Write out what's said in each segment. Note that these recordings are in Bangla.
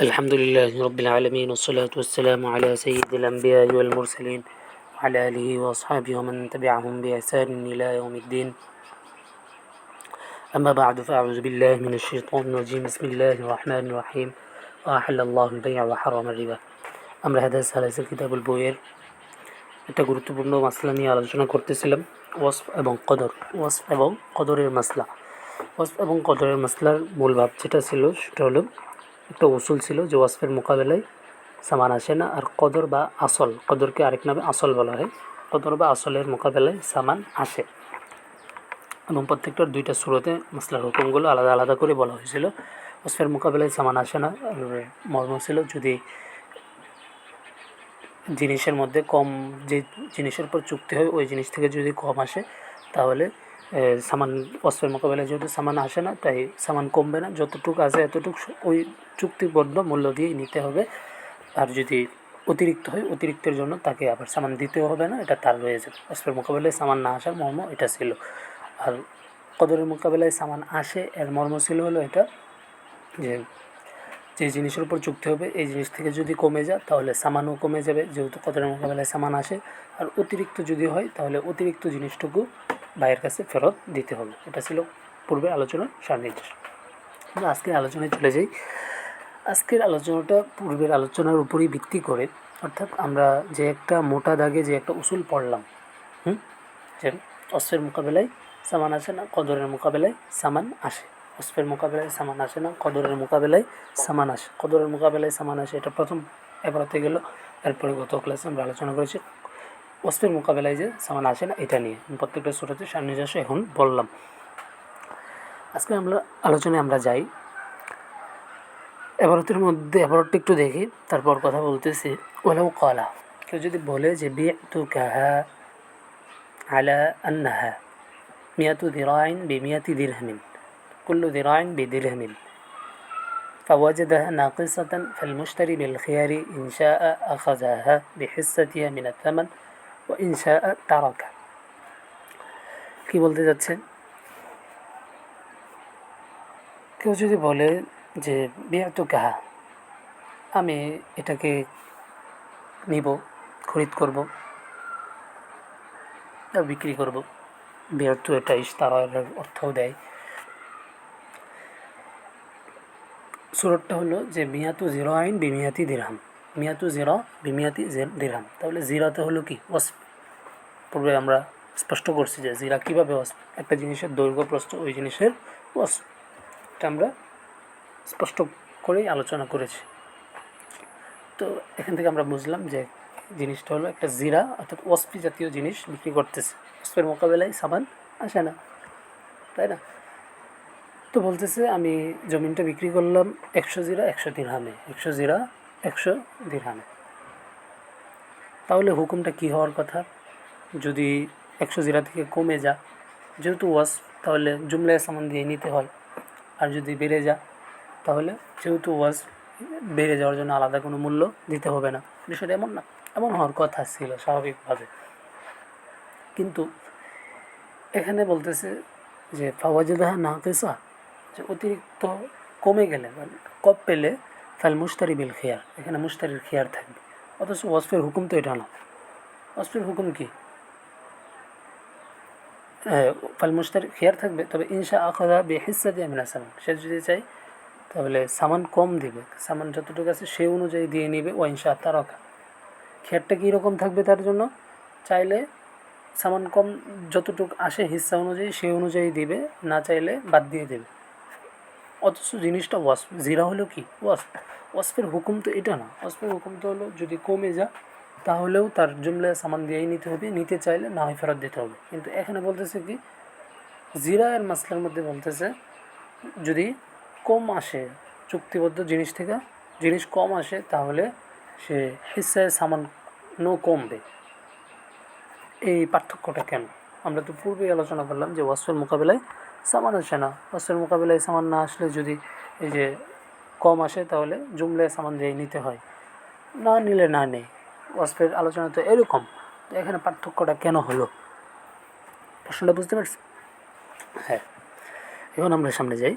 الحمد لله رب العالمين والصلاة والسلام على سيد الأنبياء والمرسلين وعلى آله وأصحابه ومن تبعهم بإحسان إلى يوم الدين أما بعد فأعوذ بالله من الشيطان الرجيم بسم الله الرحمن الرحيم وأحل الله البيع وحرم الربا আমরা হাদাস হালাসের কিতাবুল বইয়ের একটা গুরুত্বপূর্ণ মাসলা নিয়ে আলোচনা করতেছিলাম ওয়াসফ এবং কদর ওয়াসফ এবং কদরের মাসলা ওয়াসফ এবং কদরের মাসলার মূল ভাব যেটা ছিল সেটা হলো একটা উসুল ছিল যে ওয়াসফের মোকাবেলায় সামান আসে না। আর কদর বা আসল, কদরকে আরেক নামে আসল বলা হয়। কদর বা আসলের মোকাবেলায় সামান আসে। এবং প্রত্যেকটার দুইটা সুরতে মশলার হুকুমগুলো আলাদা আলাদা করে বলা হয়েছিল। ওসফের মোকাবেলায় সামান আসে না মর্ম ছিল যদি জিনিসের মধ্যে কম, যে জিনিসের উপর চুক্তি হয়, ওই জিনিস থেকে যদি কম আসে, তাহলে সামান অস্ত্রের মোকাবেলায় যেহেতু সামান আসে না, তাই সামান কমবে না। যতটুকু আসে এতটুকু ওই চুক্তিবদ্ধ মূল্য দিয়েই নিতে হবে। আর যদি অতিরিক্ত হয়, অতিরিক্তের জন্য তাকে আবার সামান দিতেও হবে না, এটা তার রয়ে যাবে। অস্ত্রের মোকাবেলায় সামান না আসার মর্ম এটা ছিল। আর কদরের মোকাবেলায় সামান আসে, এর মর্ম ছিল হলো এটা যে যে জিনিসের উপর চুক্তি হবে, এই জিনিস থেকে যদি কমে যায়, তাহলে সামানও কমে যাবে। যেহেতু কদরের মোকাবেলায় সামান আসে, আর অতিরিক্ত যদি হয়, তাহলে অতিরিক্ত জিনিসটুকু ভাইয়ের কাছে ফেরত দিতে হবে। এটা ছিল পূর্বে আলোচনার সান্নিধ্য আমরা আজকের আলোচনায় চলে যাই। আজকের আলোচনাটা পূর্বের আলোচনার উপরেই ভিত্তি করে, অর্থাৎ আমরা যে একটা মোটা দাগে যে একটা উসুল পড়লাম, হুম? যে অস্ত্রের মোকাবেলায় সামান আসে না, কদরের মোকাবেলায় সামান আসে। অস্ত্রের মোকাবেলায় সামান আসে না, কদরের মোকাবেলায় সামান আসে। কদরের মোকাবেলায় সামান আসে, এটা প্রথম এবারতে গেল। এরপরে গত ক্লাসে আমরা আলোচনা করেছি। অস্ত্রের মোকাবেলায় যে সামান আসে না এটা নিয়ে আমি প্রত্যেকটা সুরাতে সান্নিধ্য এখন বললাম আজকে আমরা আলোচনায় আমরা যাই এবারতের মধ্যে এবারটা একটু দেখি তারপর কথা বলতেছি ওলাও কলা কেউ যদি বলে যে বিয়ে তু কাহা على أنها مئة ذراع بمئة درهم كل ذراع بدرهم فوجدها ناقصة فالمشتري بالخيار إن شاء أخذها بحصتها من الثمن ইনসা তারকা। কি বলতে যাচ্ছেন কেউ যদি বলে যে, বিয়াত কাহা, আমি এটাকে নিব, খরিদ করব বিক্রি করব। তো এটা তার অর্থও দেয়। সুরটটা হলো যে মিয়াতু জিরো আইন বিমিয়াতি দিরহাম। মিয়াতু জিরো বিমিয়াতি দিরহাম তাহলে জিরাতে হলো কি? ওয়াস পূর্বে আমরা স্পষ্ট করছি যে জিরা কীভাবে ওয়াস একটা জিনিসের দৈর্ঘ্য প্রস্থ, ওই জিনিসের ওয়াস এটা আমরা স্পষ্ট করেই আলোচনা করেছি। তো এখান থেকে আমরা বুঝলাম যে জিনিসটা হলো একটা জিরা অর্থাৎ ওয়াসপি জাতীয় জিনিস বিক্রি করতেছে। ওয়াসপের মোকাবেলায় সাবান আসে না, তাই না? তো বলতেছে, আমি জমিনটা বিক্রি করলাম একশো জিরা, একশো দিরহামে। একশো জিরা একশো দিরহামে। তাহলে হুকুমটা কি হওয়ার কথা? যদি একশো জিরা থেকে কমে যা, যেহেতু ওয়াস তাহলে জুমলায় সামান দিয়ে নিতে হয়। আর যদি বেড়ে যা, তাহলে যেহেতু ওয়াজ বেড়ে যাওয়ার জন্য আলাদা কোনো মূল্য দিতে হবে না। বিষয়টা এমন না, এমন হওয়ার কথা ছিল স্বাভাবিকভাবে। কিন্তু এখানে বলতেছে যে ফাওয়াজুদাহা না কেসা যে অতিরিক্ত কমে গেলে মানে কপ পেলে তাহলে মুস্তারি বিল খেয়ার, এখানে মুস্তারির খেয়ার থাকবে। অথচ ওয়াসফের হুকুম তো এটা না। ওয়াসফের হুকুম কি? ফাল মুস্তারি খেয়ার থাকবে, তবে ইনশা আখদা বে হিসা দিয়ে আমি সামান। সে যদি চাই তাহলে সামান কম দিবে। সামান যতটুকু আছে সেই অনুযায়ী দিয়ে নিবে ও ইনশা তারকা। খেয়ারটা কীরকম থাকবে তার জন্য? চাইলে সামান কম যতটুকু আসে হিস্সা অনুযায়ী সেই অনুযায়ী দিবে, না চাইলে বাদ দিয়ে দেবে। অথচ জিনিসটা ওয়াসফ, জিরা হলো কি? ওয়াসফ। ওয়াসফের হুকুম তো এটা না। ওয়াসফের হুকুম তো হলো যদি কমে যা তাহলেও তার জুমলায় সামান দিয়েই নিতে হবে, নিতে চাইলে না হয় ফেরত দিতে হবে। কিন্তু এখানে বলতেছে কি, জিরা এর মাসলার মধ্যে বলতেছে, যদি কম আসে চুক্তিবদ্ধ জিনিস থেকে, জিনিস কম আসে তাহলে সে হিস্সায় সামান্য কমবে। এই পার্থক্যটা কেন? আমরা তো পূর্বেই আলোচনা করলাম যে ওয়াসফের মোকাবেলায় সামান আসে না। ওয়াসফের মোকাবেলায় সামান না আসলে যদি এই যে কম আসে তাহলে জুমলায় সামান দিয়ে নিতে হয়। না নিলে না নেই। ওয়াসফের আলোচনা তো এরকম। তো এখানে পার্থক্যটা কেন হলো? প্রশ্নটা বুঝতে পারছি হ্যাঁ। এখন আমরা সামনে যাই।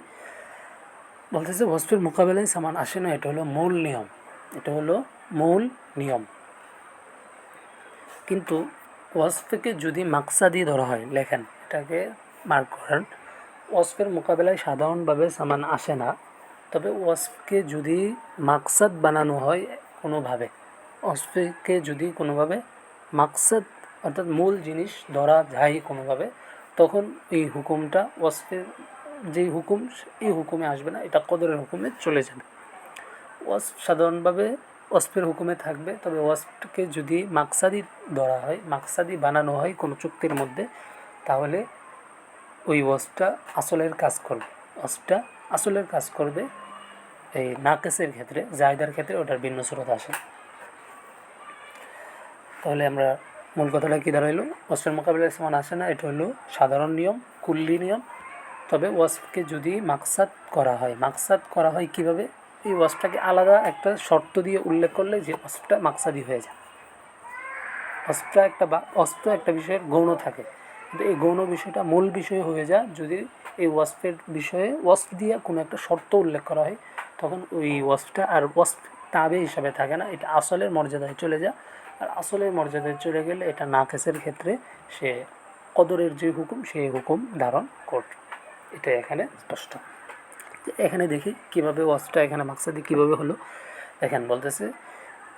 বলতেছে ওয়াসফের মোকাবেলায় সামান আসে না, এটা হলো মূল নিয়ম। এটা হলো মূল নিয়ম। কিন্তু ওয়াসফকে যদি মাকসাদি ধরা হয়, লেখেন, এটাকে মার্ক করেন। ওয়াসফের মোকাবেলায় সাধারণভাবে সামান আসে না। তবে ওয়াসফকে যদি মাকসাদ বানানো হয় কোনোভাবে, ওয়াসফকে যদি কোনোভাবে মাকসাদ অর্থাৎ মূল জিনিস ধরা যায় কোনোভাবে, তখন এই হুকুমটা ওয়াসফের, যেই হুকুম, এই হুকুমে আসবে না, এটা কদরের হুকুমে চলে যাবে। ওয়াসফ সাধারণভাবে ওয়াসফের হুকুমে থাকবে, তবে ওয়াসফকে যদি মাকসাদি ধরা হয় মাকসাদি বানানো হয় কোনো চুক্তির মধ্যে, তাহলে ওই ওয়াসফটা আসলের কাজ করবে। ওয়াসফটা আসলের কাজ করবে, এই নাকেসের ক্ষেত্রে, জায়দার ক্ষেত্রে ওটার ভিন্ন স্রোত আসে। তাহলে আমরা মূল কথাটা কী দাঁড়াইলো? ওয়াসফের মোকাবিলায় সমান আসে না, এটা হলো সাধারণ নিয়ম, কুল্লি নিয়ম। তবে ওয়াসফকে যদি মাকসাদ করা হয়, মাকসাদ করা হয় কীভাবে? এই ওয়াসফটাকে আলাদা একটা শর্ত দিয়ে উল্লেখ করলে যে ওয়াসফটা মাকসাদি হয়ে যায়। অস্ত্র একটা বা অস্ত্র একটা বিষয়ের গৌণ থাকে। কিন্তু এই গৌণ বিষয়টা মূল বিষয় হয়ে যায়। যদি এই ওয়াসফের বিষয়ে, ওয়াসফ দিয়ে কোনো একটা শর্ত উল্লেখ করা হয়, তখন ওই ওয়াসফটা আর ওয়াসফ তাবে হিসাবে থাকে না। এটা আসলের মর্যাদায় চলে যায়। আর আসলের মর্যাদায় চলে গেলে এটা নাকেসের ক্ষেত্রে সে কদরের যে হুকুম, সেই হুকুম ধারণ করবে এটা এখানে স্পষ্ট। এখানে দেখি কীভাবে ওয়াসফটা এখানে মাকসাদি কীভাবে হলো। দেখেন বলতেছে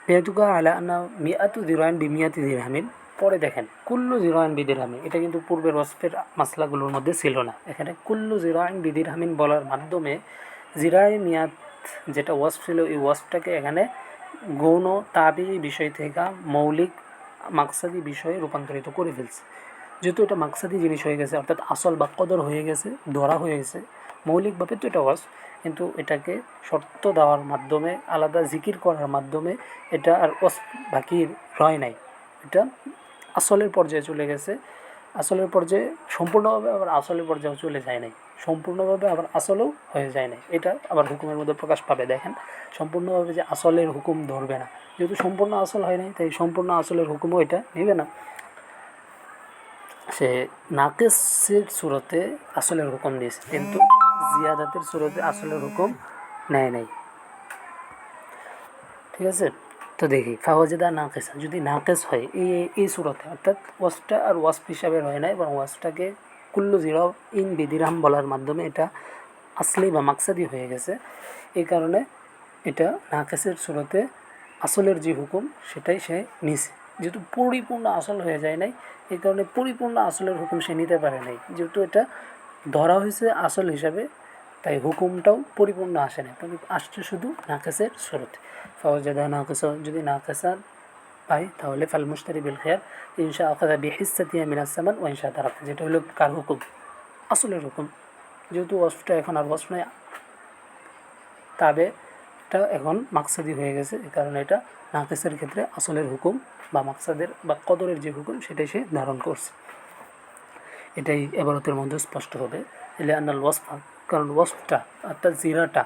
বেতুকা আলা আন্না মিয়াতু জিরোয়ান বি মিয়াতি দিরহামিন। পরে দেখেন, কুল্লু জিরোয়ান বিদিরহামিন। এটা কিন্তু পূর্বের ওয়াসফের মাসলাগুলোর মধ্যে ছিল না। এখানে কুল্লু জিরোয়ান বিদিরহামিন বলার মাধ্যমে জিরাই মিয়াদ যেটা ওয়াসফ ছিল, এই ওয়াসফটাকে এখানে গৌণ তাবি বিষয় থেকে মৌলিক মাকসাদি বিষয়ে রূপান্তরিত করে ফেলছে। যেহেতু এটা মাকসাদি জিনিস হয়ে গেছে, অর্থাৎ আসল বা কদর হয়ে গেছে, ধরা হয়ে গেছে, মৌলিকভাবে তো এটা ওয়াস কিন্তু এটাকে শর্ত দেওয়ার মাধ্যমে, আলাদা জিকির করার মাধ্যমে এটা আর ওয়াস বাকি রয় নাই। এটা আসলের পর্যায়ে চলে গেছে। আসলের পর্যায়ে সম্পূর্ণভাবে আবার আসলের পর্যায়েও চলে যায় নাই। সম্পূর্ণভাবে আবার আসলেও হয়ে যায় নাই। এটা আবার হুকুমের মধ্যে প্রকাশ পাবে। দেখেন, সম্পূর্ণভাবে যে আসলের হুকুম ধরবে না। যেহেতু সম্পূর্ণ আসল হয় নাই, তাই সম্পূর্ণ আসলের হুকুমও এটা নেবে না। সে নাকেসের সুরতে আসলের হুকুম দিয়েছে, কিন্তু জিয়াদাতের সুরতে আসলের হুকুম নেয় নাই। ঠিক আছে? তো দেখি, ফাওয়াজেদা নাকেসা। যদি নাকেস হয়, এই এই সুরতে, অর্থাৎ ওয়াসটা আর ওয়াসফ হিসাবে হয় না এবং ওয়াসটাকে কুল্লু জিরো ইন বিদিরাম বলার মাধ্যমে এটা আসলি বা মাকসাদি হয়ে গেছে। এই কারণে এটা নাকেসের সুরতে আসলের যে হুকুম, সেটাই সে নিছে। যেহেতু পরিপূর্ণ আসল হয়ে যায় নাই, এই কারণে পরিপূর্ণ আসলের হুকুম সে নিতে পারে নাই। যেহেতু এটা ধরা হয়েছে আসল হিসাবে তাই হুকুমটাও পরিপূর্ণ আসে না তবে আসছে শুধু নাকেসের সুরতে ফাওয়াজাদা নাকেস যদি নাকেসা পাই তাহলে ফাল মুস্তারি বিল খেয়ার, ইনশা আকাদা বিহিসাতিয়া মিনাস সামান ও ইনশা তারাক যেটা হলো কার হুকুম? আসলের হুকুম। যেহেতু ওয়াসফটা এখন আর ওয়াসফ নয় তবে এটা এখন মাকসাদি হয়ে গেছে এই কারণে এটা নাকেসের ক্ষেত্রে আসলের হুকুম বা মাকসাদের বা কদরের যে হুকুম, সেটাই সে ধারণ করছে। এটাই এবারতের মধ্যে স্পষ্ট হবে। এলে আন্নাল ওয়াসফা কারণ ওয়াসফটা অর্থাৎ জিরাটা,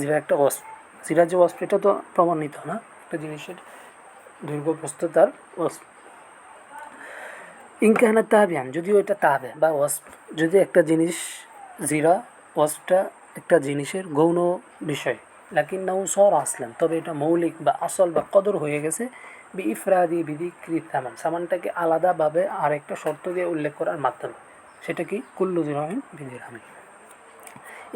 জিরা একটা ওয়াসফ জিরা যে ওয়াসফ এটা তো প্রমাণিত না। একটা জিনিসের দৈর্ঘ্য, প্রস্থ তার ওয়াসফ ইনকাহানা তাহাবিয়ান যদিও এটা তাহাবে বা ওয়াসফ যদি একটা জিনিস জিরা ওয়াসফটা একটা জিনিসের গৌণ বিষয়। লাকিন নাও সর আসলেন তবে এটা মৌলিক বা আসল বা কদর হয়ে গেছে বি ইফরাদি বিধিকৃত সামান সামানটাকে আলাদাভাবে আর একটা শর্ত দিয়ে উল্লেখ করার মাধ্যমে। সেটা কি? কুল্লু জিরাহিন বিধির হামিন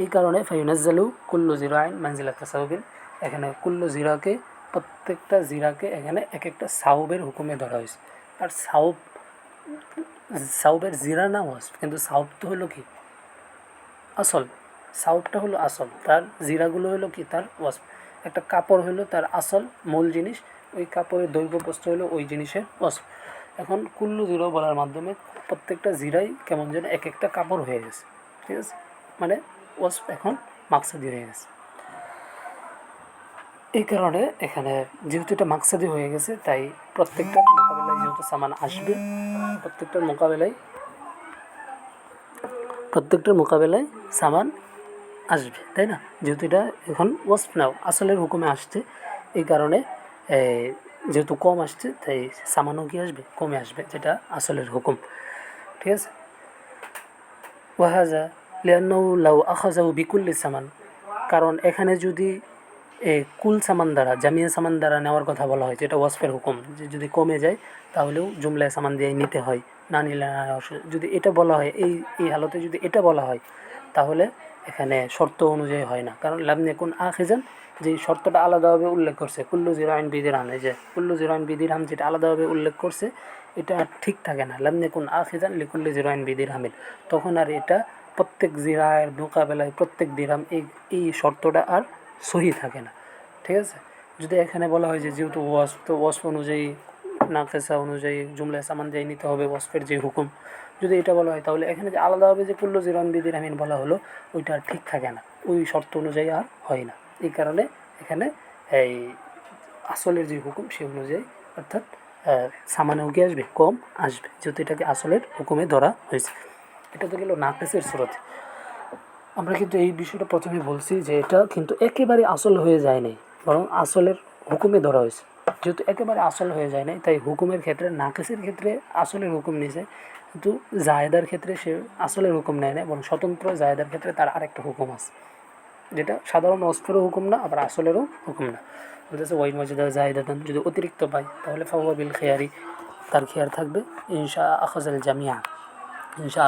এই কারণে ফাইনাজ্জালু কুল্লু জিরাইন মানজিলা তাসাউবিন এখানে কুল্লু জিরাকে, প্রত্যেকটা জিরাকে এখানে এক একটা সাউবের হুকুমে ধরা হয়েছে। আর সাউব, সাউবের জিরা না ওয়াসফ কিন্তু সাউব তো হলো কি? আসল। সাউবটা হলো আসল। তার জিরাগুলো হলো কি? তার ওয়াসফ। একটা কাপড় হলো তার আসল মূল জিনিস, ওই কাপড়ের দৈর্ঘ্য প্রস্থ হলো ওই জিনিসের ওয়াসফ। এখন কুল্লু জিরো বলার মাধ্যমে প্রত্যেকটা জিরাই কেমন যেন এক একটা কাপড় হয়ে গেছে। ঠিক আছে? মানে ওয়াসফ এখন মাকসাদি হয়ে গেছে। এই কারণে এখানে যেহেতু এটা মাকসাদি হয়ে গেছে, তাই প্রত্যেকটার মোকাবেলায় যেহেতু সামান আসবে, প্রত্যেকটার মোকাবেলায় প্রত্যেকটার মোকাবেলায় সামান আসবে, তাই না? যেহেতু এটা এখন ওয়াসফ নাও আসলের হুকুমে আসছে, এই কারণে যেহেতু কম আসছে, তাই সামানও কি আসবে? কমে আসবে, যেটা আসলের হুকুম। ঠিক আছে? ওয়াহাজা লিয়ান্নাউ লাউ আখাজাউ বিকুল্লি সামান। কারণ এখানে যদি কুল সামান দ্বারা, জামিয়া সামান দ্বারা নেওয়ার কথা বলা হয়, যেটা ওয়াসফের হুকুম, যে যদি কমে যায়, তাহলেও জুমলায় সামান দিয়ে নিতে হয়, না নিলে যদি এটা বলা হয়, এই এই হালতে যদি এটা বলা হয়, তাহলে এখানে শর্ত অনুযায়ী হয় না। কারণ লামনে কোন আখিজান, যে শর্তটা আলাদাভাবে উল্লেখ করছে, কুল্লু জিরো আইন বিদির হাম যে কুল্লু জিরো আইন বিদির হাম যেটা আলাদাভাবে উল্লেখ করছে, এটা ঠিক থাকে না। লামনে কোন আখিজান লিকুল্লু জিরো আইন বিদির হামিল। তখন আর এটা প্রত্যেক জিরায়ের মোকাবেলায় প্রত্যেক দিরহাম এই এই শর্তটা আর সহি থাকে না। ঠিক আছে? যদি এখানে বলা হয় যে যেহেতু ওয়াস তো ওয়াসফ অনুযায়ী নাকেসা অনুযায়ী জুমলা সামান যাই নিতে হবে ওয়াসফের যে হুকুম। যদি এটা বলা হয়, তাহলে এখানে যে আলাদাভাবে যে কুল্লু জিরান বিদির আমিন বলা হলো, ওইটা আর ঠিক থাকে না। ওই শর্ত অনুযায়ী আর হয় না। এই কারণে এখানে এই আসলের যে হুকুম, সে অনুযায়ী অর্থাৎ সামানেও কি আসবে? কম আসবে। যেহেতু এটাকে আসলের হুকুমে ধরা হয়েছে। এটা তো গেল নাকেসের স্রোতে। আমরা কিন্তু এই বিষয়টা প্রথমে বলছি যে এটা কিন্তু একেবারে আসল হয়ে যায় নাই, বরং আসলের হুকুমে ধরা হয়েছে। যেহেতু একেবারে আসল হয়ে যায় নাই, তাই হুকুমের ক্ষেত্রে নাকেসের ক্ষেত্রে আসলের হুকুম নিয়েছে, কিন্তু জায়দার ক্ষেত্রে সে আসলের হুকুম নেয় না এবং স্বতন্ত্র জায়দার ক্ষেত্রে তার আরেকটা হুকুম আছে। যেটা সাধারণ অস্ত্রেরও হুকুম না, আবার আসলেরও হুকুম না। বলতেছে ওয়াই মজিদা জাহিদাতান যদি অতিরিক্ত পায়, তাহলে ফাহুয়া বিল খেয়ারি, তার খেয়ার থাকবে, ইনশা আখজাল জামিয়া।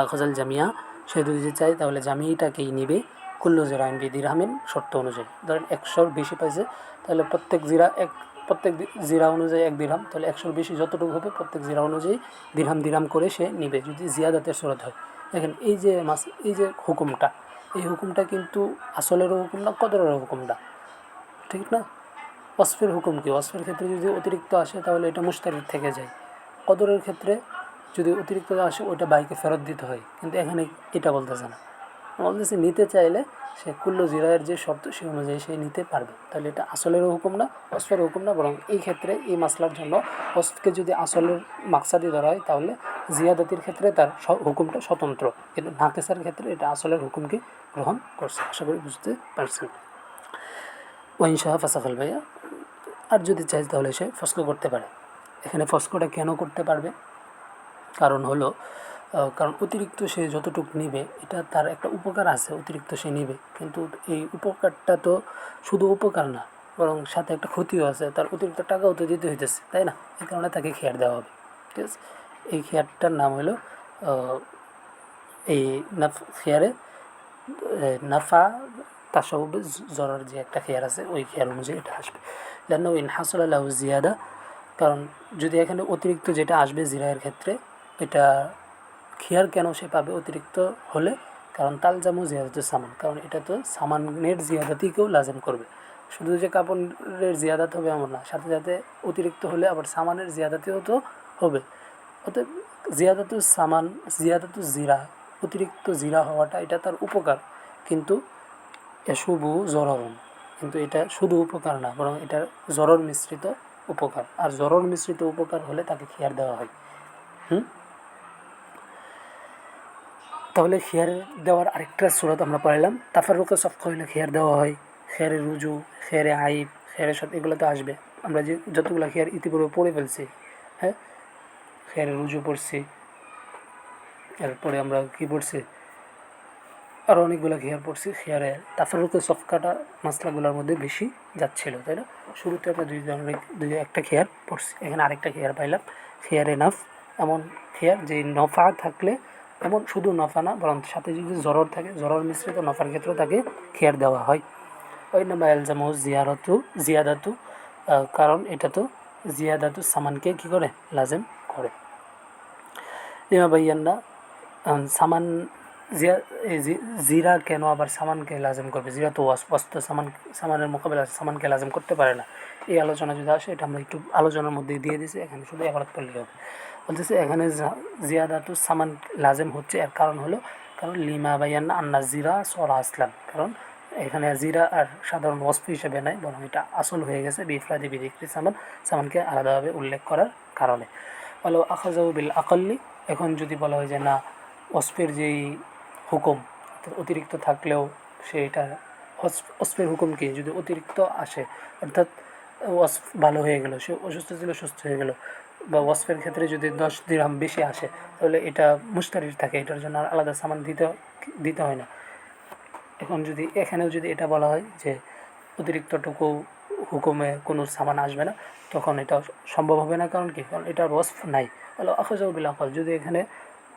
আখজাল জামিয়া সে যদি চায়, তাহলে জামিয়াটাকেই নিবে। কুল্লু জিরাইন বি দিরহামিন শর্ত অনুযায়ী। ধরেন একশোর বেশি পাইছে, তাহলে প্রত্যেক জিরা এক, প্রত্যেক জিরা অনুযায়ী এক দিরহাম, তাহলে একশোর বেশি যতটুকু হবে, প্রত্যেক জিরা অনুযায়ী দিরহাম দিরহাম করে সে নিবে, যদি জিয়াদাতের সুরত হয়। দেখেন, এই যে মাস, এই যে হুকুমটা, এই হুকুমটা কিন্তু আসলেরও হুকুম না কদরেরও হুকুম না। ঠিক না? ওয়াসফের হুকুম কি? ওয়াসফের ক্ষেত্রে যদি অতিরিক্ত আসে, তাহলে এটা মুস্তারির থেকে যায়। কদরের ক্ষেত্রে যদি অতিরিক্ত আসে, ওইটা বাইকে ফেরত দিতে হয়। কিন্তু এখানে এটা বলতেছে না। বলতেছে, নিতে চাইলে সে কুল্ল জিরায়ের যে শর্ত, সে অনুযায়ী সে নিতে পারবে। তাহলে এটা আসলেরও হুকুম না ওয়াসফের হুকুম না, বরং এই ক্ষেত্রে, এই মাসলার জন্য ওয়াসফকে যদি আসলের মাকসাদি ধরা হয়, তাহলে জিয়াদাতির ক্ষেত্রে তার হুকুমটা স্বতন্ত্র। কিন্তু নাকেসার ক্ষেত্রে এটা আসলের হুকুমকে গ্রহণ করছে। আশা করি বুঝতে পারছেন। ওয়াইন শাহ ফাসাফাল ভাইয়া আর যদি চাই, তাহলে সে ফস্কো করতে পারে। এখানে ফস্কোটা কেন করতে পারবে? কারণ হলো কারণ অতিরিক্ত সে যতটুকু নিবে, এটা তার একটা উপকার আছে, অতিরিক্ত সে নিবে। কিন্তু এই উপকারটা তো শুধু উপকার না, বরং সাথে একটা ক্ষতিও আছে, তার অতিরিক্ত টাকাও তো দিতে হইতেছে, তাই না? এই কারণে তাকে খেয়ার দেওয়া হবে, ঠিক আছে? এই খেয়ারটার নাম হলো এই নাফ, খেয়ারে নাফা তাসাউবে জরার যে একটা খেয়ার আছে, ওই খেয়ার অনুযায়ী এটা আসবে। যেন ইন হাসল আল্লাহ জিয়াদা, কারণ যদি এখানে অতিরিক্ত যেটা আসবে জিরায়ের ক্ষেত্রে এটা খেয়ার কেন সে পাবে অতিরিক্ত হলে? কারণ তালজামু জিয়াদাতুর সামান। কারণ এটা তো সামানের জিয়াদাতিকেও লাজেম করবে। শুধু যে কাপড়ের জিয়াদাত হবে এমন না, সাথে সাথে অতিরিক্ত হলে আবার সামানের জিয়াদাতিও তো হবে। অতএব জিয়াদাতু সামান জিয়াদাতু জিরা, অতিরিক্ত জিরা হওয়াটা এটা তার উপকার। কিন্তু এসুবু জররন। কিন্তু এটা শুধু উপকার না, বরং এটা জরর মিশ্রিত উপকার। আর জরর মিশ্রিত উপকার হলে তাকে খেয়ার দেওয়া হয়। হুম? তাহলে খেয়ার দেওয়ার আরেকটা সুরত আমরা পাইলাম তাফারুকে সফক হইলে খেয়ার দেওয়া হয়। খেয়ারে রুজু, খেয়ারে আইব খেয়ারের সাথে এগুলো তো আসবে। আমরা যে যতগুলো খেয়ার ইতিপূর্বে পড়ে ফেলছি হ্যাঁ? খেয়ারে রুজু পড়ছি, এরপরে আমরা কি পড়ছি? আরও অনেকগুলো খেয়ার পড়ছি। খেয়ারে তাফারুকে সফকাটা মাসলাগুলোর মধ্যে বেশি যাচ্ছিল, তাই না? শুরুতে আমরা দুই ধরনের দুই একটা খেয়ার পড়ছি। এখানে আরেকটা খেয়ার পাইলাম। খেয়ারে নাফ, এমন খেয়ার যে নফা থাকলে এমন শুধু নফা না বরং সাথে যদি জরর থাকে জরর মিশ্রিত নফার ক্ষেত্রেও তাকে খেয়ার দেওয়া হয়। ওই নামা এলজামু জিয়ারতু জিয়াদাতু কারণ এটা তো জিয়াদাতু সামানকে কী করে? লাজেম করে। লিমা ভাইয়ান্না আহ, সামান জিয়া জিরা কেন আবার সামানকে লাজেম করবে? জিরা তো তো সামান সামানের মোকাবেলা সামানকে লাজেম করতে পারে না। এই আলোচনা যদি আসে এটা আমরা একটু আলোচনার মধ্যে দিয়ে দিয়েছি এখানে শুধু এবারত করলেই হবে। বলতেছে, এখানে জিয়াদাতু সামান লাজেম হচ্ছে, এর কারণ হলো কারণ লিমা বাইয়ান্না আন্না জিরা সরা আসলাম। কারণ এখানে জিরা আর সাধারণ ওয়াসফ হিসেবে নাই, বরং এটা আসল হয়ে গেছে বিফরাদি বিদিক্রি সামান, সামানকে আলাদাভাবে উল্লেখ করার কারণে। বলো আখাজাউ বিল আকল্লি, এখন যদি বলা হয় যে না ওসফের যেই হুকুম, অতিরিক্ত থাকলেও সেটা ওসফের হুকুম কি? যদি অতিরিক্ত আসে, অর্থাৎ ওয়াসফ ভালো হয়ে গেল, সে অসুস্থ ছিল, সুস্থ হয়ে গেল বা ওয়াসফের ক্ষেত্রে যদি দশ দিরহাম বেশি আসে, তাহলে এটা মুস্তারির থাকে, এটার জন্য আর আলাদা সামান দিতে দিতে হয় না। এখন যদি, এখানেও যদি এটা বলা হয় যে অতিরিক্তটুকু হুকুমে কোনো সামান আসবে না, তখন এটা সম্ভব হবে না। কারণ কি? কারণ এটা রস নাই। হলো আখজাউবিল আকল যদি এখানে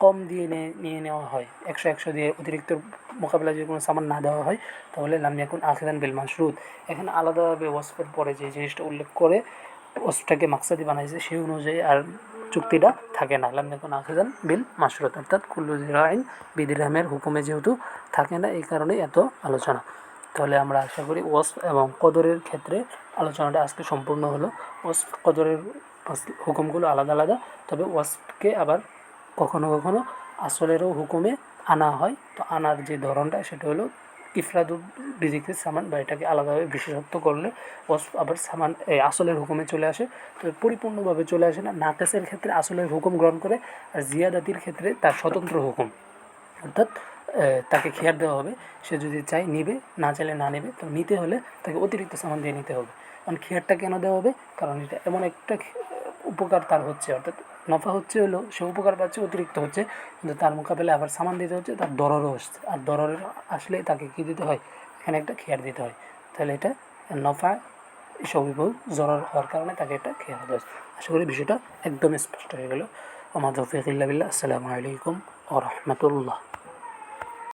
কম দিয়ে নিয়ে নিয়ে নেওয়া হয়, একশো একশো দিয়ে অতিরিক্ত মোকাবেলায় যদি কোনো সামান না দেওয়া হয়, তাহলে লাম ইয়াকুন আখেদান বিল মাসরুদ এখানে আলাদাভাবে ওয়াসফের পরে যে জিনিসটা উল্লেখ করে ওয়াসফটাকে মাকসাদি বানাইছে, সেই অনুযায়ী আর চুক্তিটা থাকে না। লাম ইয়াকুন আখেদান বিল মাসরুদ অর্থাৎ কুল্লু জিরাইন বিদিরামের হুকুমে যেহেতু থাকে না, এই কারণেই এত আলোচনা। তাহলে আমরা আশা করি ওয়াসফ এবং কদরের ক্ষেত্রে আলোচনাটা আজকে সম্পূর্ণ হলো। ওয়াসফ কদরের হুকুমগুলো আলাদা আলাদা, তবে ওয়াসফকে আবার কখনো কখনো আসলেরও হুকুমে আনা হয়। তো আনার যে ধরনটা, সেটা হলো ইফরাদু বিজিকের সামান বা এটাকে আলাদাভাবে বিশেষত্ব করলে আবার সামান আসলের হুকুমে চলে আসে। তো পরিপূর্ণভাবে চলে আসে না নাকেসের ক্ষেত্রে আসলের হুকুম গ্রহণ করে আর জিয়াদাতির ক্ষেত্রে তার স্বতন্ত্র হুকুম। অর্থাৎ তাকে খেয়ার দেওয়া হবে। সে যদি চায় নিবে, না চাইলে না নেবে, তো নিতে হলে তাকে অতিরিক্ত সামান দিয়ে নিতে হবে। কারণ খেয়ারটা কেন দেওয়া হবে? কারণ এটা এমন একটা উপকার তার হচ্ছে। অর্থাৎ নফা হচ্ছে হলো, সে উপকার পাচ্ছে, অতিরিক্ত হচ্ছে। কিন্তু তার মোকাবেলায় আবার সামান দিতে হচ্ছে, তার দররও হচ্ছে আর দররের আসলে তাকে কী দিতে হয়? এখানে একটা খেয়ার দিতে হয়। তাহলে এটা নফা সবিভূ জরর হওয়ার কারণে তাকে একটা খেয়াল দিতে আশা করি বিষয়টা একদম স্পষ্ট হয়ে গেল। আমার বিল্লাহ। আসসালামু আলাইকুম ও রহমতুল্লাহ।